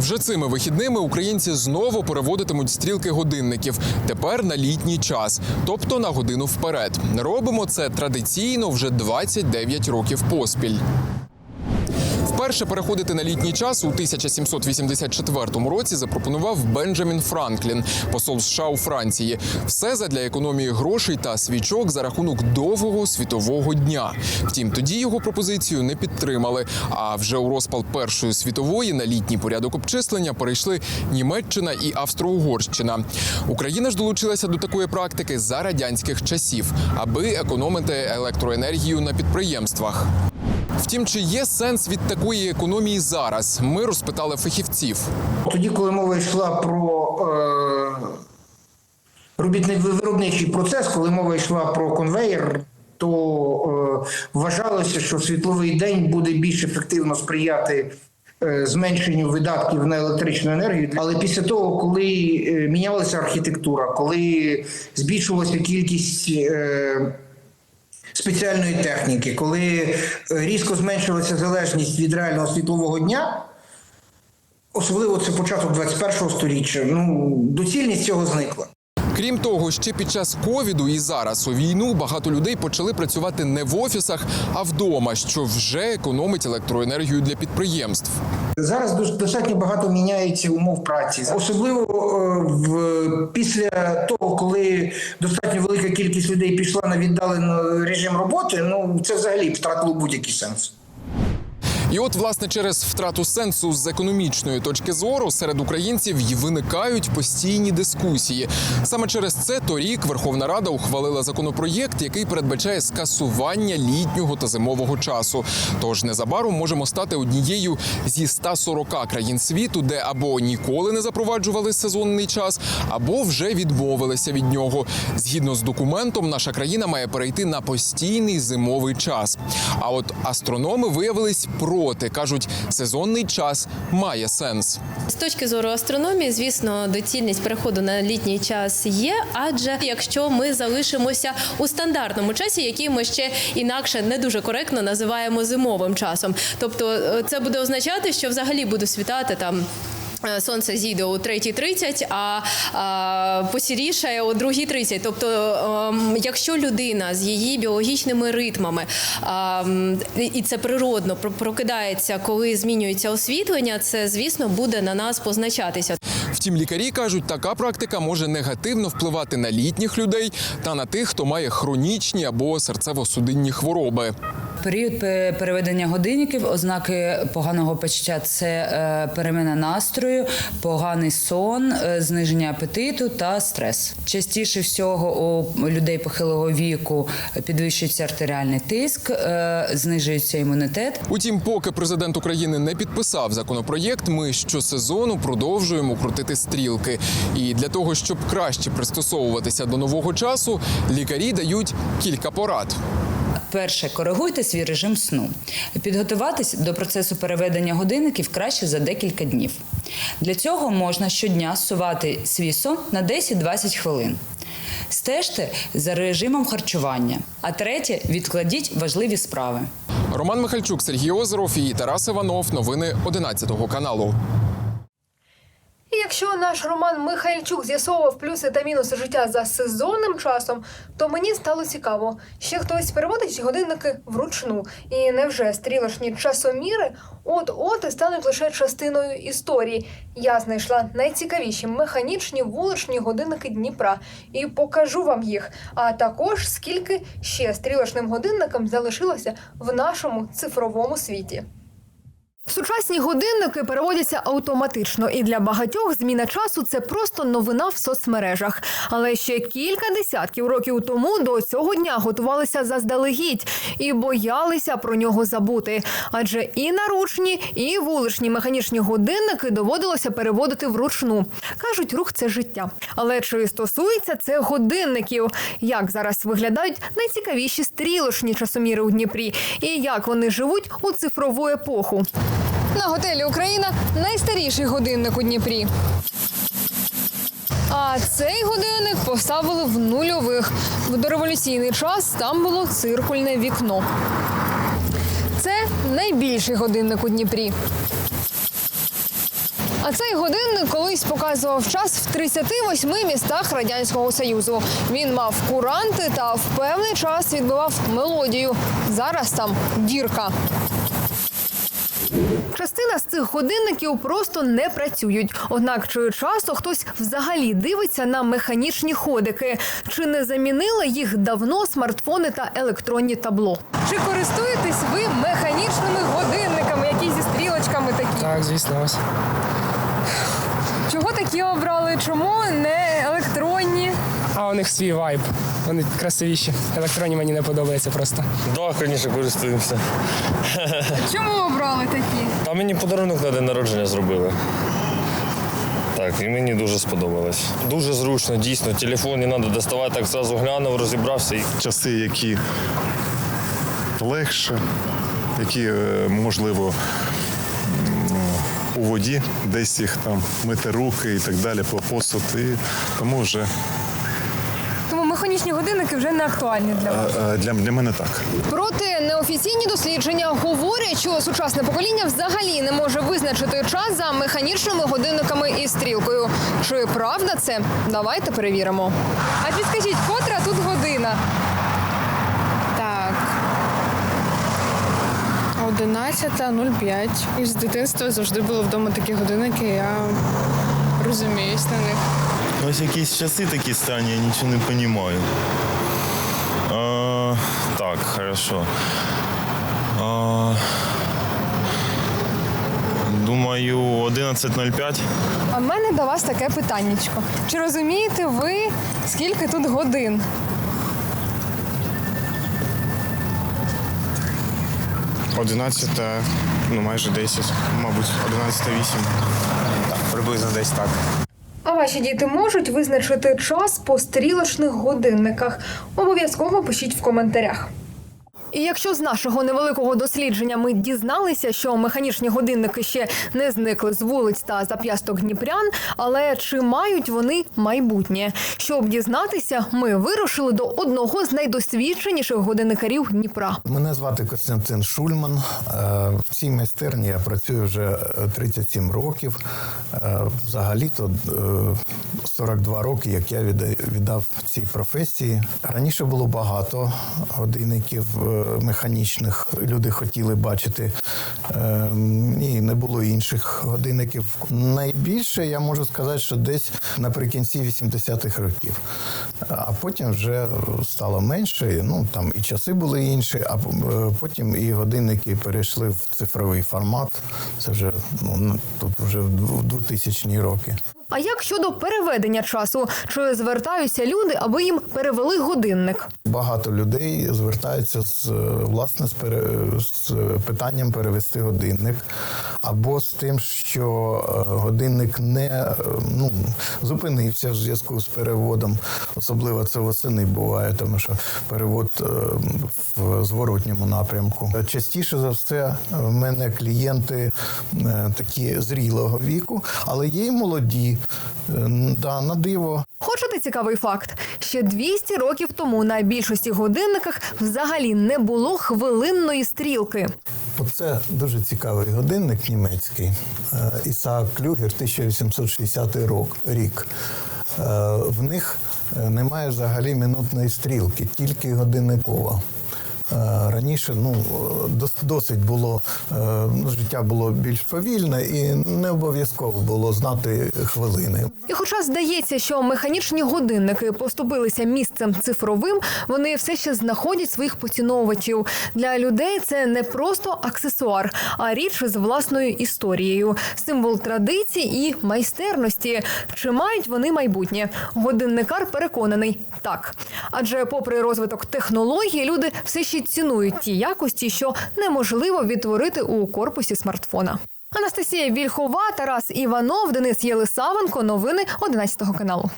Вже цими вихідними українці знову переводитимуть стрілки годинників. Тепер на літній час, тобто на годину вперед. Робимо це традиційно вже 29 років поспіль. Вперше переходити на літній час у 1784 році запропонував Бенджамін Франклін, посол США у Франції. Все задля економії грошей та свічок за рахунок довгого світового дня. Втім, тоді його пропозицію не підтримали. А вже у розпал Першої світової на літній порядок обчислення перейшли Німеччина і Австро-Угорщина. Україна ж долучилася до такої практики за радянських часів, аби економити електроенергію на підприємствах. Втім, чи є сенс від такої економії зараз? Ми розпитали фахівців. Тоді, коли мова йшла про е, робітний виробничий процес, коли мова йшла про конвейер, то е, вважалося, що світловий день буде більш ефективно сприяти е, зменшенню видатків на електричну енергію. Але після того, коли е, мінялася архітектура, коли збільшувалася кількість. Спеціальної техніки, коли е, різко зменшилася залежність від реального світлового дня, Особливо це початок 21-го сторіччя. Ну, доцільність цього зникла. Крім того, ще під час ковіду і зараз у війну багато людей почали працювати не в офісах, а вдома, що вже економить електроенергію для підприємств. Зараз дос- достатньо багато міняється умов праці, особливо е, в після того, коли достатньо велика кількість людей пішла на віддалений режим роботи. Ну це взагалі втратило будь-який сенс. І от, власне, через втрату сенсу з економічної точки зору серед українців й виникають постійні дискусії. Саме через це торік Верховна Рада ухвалила законопроєкт, який передбачає скасування літнього та зимового часу. Тож незабаром можемо стати однією зі 140 країн світу, де або ніколи не запроваджували сезонний час, або вже відмовилися від нього. Згідно з документом, наша країна має перейти на постійний зимовий час. А от астрономи виявились проти. кажуть, сезонний час має сенс. З точки зору астрономії, звісно, доцільність переходу на літній час є, адже якщо ми залишимося у стандартному часі, який ми ще інакше не дуже коректно називаємо зимовим часом. Тобто, е, це буде означати, що взагалі буде світати там. Е, Сонце зійде о 3.30, а, посірішає о 2.30. Тобто, ем, якщо людина з її біологічними ритмами, ем, і це природно прокидається, коли змінюється освітлення, це звісно буде на нас позначатися. Втім, лікарі кажуть, така практика може негативно впливати на літніх людей та на тих, хто має хронічні або серцево-судинні хвороби. Період переведення годинників, ознаки поганого почуття це е, перемена настрою, поганий сон, е, зниження апетиту та стрес. Частіше всього у людей похилого віку підвищується артеріальний тиск, е, знижується імунітет. Утім, поки президент України не підписав законопроєкт, ми щосезону продовжуємо крутити стрілки. І для того, щоб краще пристосовуватися до нового часу, лікарі дають кілька порад. Перше, коригуйте свій режим сну. Підготуватись до процесу переведення годинників краще за декілька днів. Для цього можна щодня сувати свій сон на 10-20 хвилин. Стежте за режимом харчування. А третє, відкладіть важливі справи. Роман Михальчук, Сергій Озеров і Тарас Іванов. Новини 11 каналу. І якщо наш Роман Михайльчук з'ясовував плюси та мінуси життя за сезонним часом, то мені стало цікаво. Ще хтось переводить годинники вручну. І невже стрілочні часоміри от-от і стануть лише частиною історії. Я знайшла найцікавіші механічні вуличні годинники Дніпра і покажу вам їх. А також скільки ще стрілочним годинникам залишилося в нашому цифровому світі. Сучасні годинники переводяться автоматично, і для багатьох зміна часу це просто новина в соцмережах. Але ще кілька десятків років тому до цього дня готувалися заздалегідь і боялися про нього забути. Адже і наручні, і вуличні механічні годинники доводилося переводити вручну. кажуть, рух це життя. Але чи стосується це годинників? Як зараз виглядають найцікавіші стрілочні часоміри у Дніпрі, і як вони живуть у цифрову епоху? На готелі Україна найстаріший годинник у Дніпрі. А цей годинник поставили в нульових. В дореволюційний час там було циркульне вікно. Це найбільший годинник у Дніпрі. А цей годинник колись показував час в 38 містах радянського союзу. Він мав куранти та в певний час відбивав мелодію. Зараз там дірка. Частина з цих годинників просто не працюють. Однак чи часто хтось взагалі дивиться на механічні ходики? Чи не замінили їх давно смартфони та електронні табло? Чи користуєтесь ви механічними годинниками, які зі стрілочками такі? Так, звісно, ось. Чого такі обрали? Чому не електронні? А у них свій вайб. Вони красивіші. Електронні мені не подобається просто. Так, звісно, користуємося. Чому обрали такі? Та мені подарунок на день народження зробили. Так, і мені дуже сподобалось. Дуже зручно, дійсно. Телефон не треба доставати, так зразу глянув, розібрався часи, які легше, які е, можливо у воді, десь їх там мити руки і так далі, по посуд. І тому вже механічні годинники вже не актуальні для вас. для, для мене так. Проте неофіційні дослідження говорять, що сучасне покоління взагалі не може визначити час за механічними годинниками і стрілкою. Чи правда це? Давайте перевіримо. А підскажіть, котра тут година? Так. 11.05. І з дитинства завжди було вдома такі годинники, я розуміюсь на них. Ось якісь часи такі странні, я нічого не розумію. А, так, хорошо. А, думаю, 11.05. А в мене до вас таке питаннячко. Чи розумієте ви, скільки тут годин? Одинадцята, ну майже 10, мабуть, 11.08. Так, приблизно десь так. А ваші діти можуть визначити час по стрілочних годинниках? Обов'язково пишіть в коментарях. І якщо з нашого невеликого дослідження ми дізналися, що механічні годинники ще не зникли з вулиць та зап'ясток дніпрян, але чи мають вони майбутнє? Щоб дізнатися, ми вирушили до одного з найдосвідченіших годинникарів Дніпра. Мене звати Костянтин Шульман. Е, В цій майстерні я працюю вже е, 37 років. Е, Взагалі-то е, 42 роки, як я віддав цій професії. Раніше було багато годинників е, механічних. Люди хотіли бачити. е, І не було інших годинників. Найбільше я можу сказати, що десь наприкінці 80-х років. А потім вже стало менше. Ну там і часи були інші, а е, потім і годинники перейшли в цифровий формат. Це вже ну тут вже в 2000-ні роки. А як щодо переведення часу? Чи звертаються люди, аби їм перевели годинник? Багато людей звертаються з е, власне з, пере, з питанням перевести годинник, або з тим, що е, годинник не е, ну, зупинився в зв'язку з переводом. Особливо це восени буває, тому що перевод в зворотньому напрямку. Частіше за все, в мене клієнти такі зрілого віку, але є й молоді. Да, на диво. Хочете цікавий факт? Ще 200 років тому на більшості годинниках взагалі не було хвилинної стрілки. Оце дуже цікавий годинник німецький. Е, Ісаак Клюгер, 1860 рок, рік. Е, В них е, немає взагалі минутної стрілки, тільки годинникова. Е, Раніше ну, дос- досить було, е, ну, життя було більш повільне і не обов'язково було знати хвилини. І хоча здається, що механічні годинники поступилися місцем цифровим, вони все ще знаходять своїх поціновувачів. Для людей це не просто аксесуар, а річ з власною історією, символ традицій і майстерності. Чи мають вони майбутнє? Годинникар переконаний так. Адже, попри розвиток технологій, люди все ще цінують ті якості, що неможливо відтворити у корпусі смартфона. Анастасія Вільхова, Тарас Іванов, Денис Єлисавенко. Новини 11 каналу.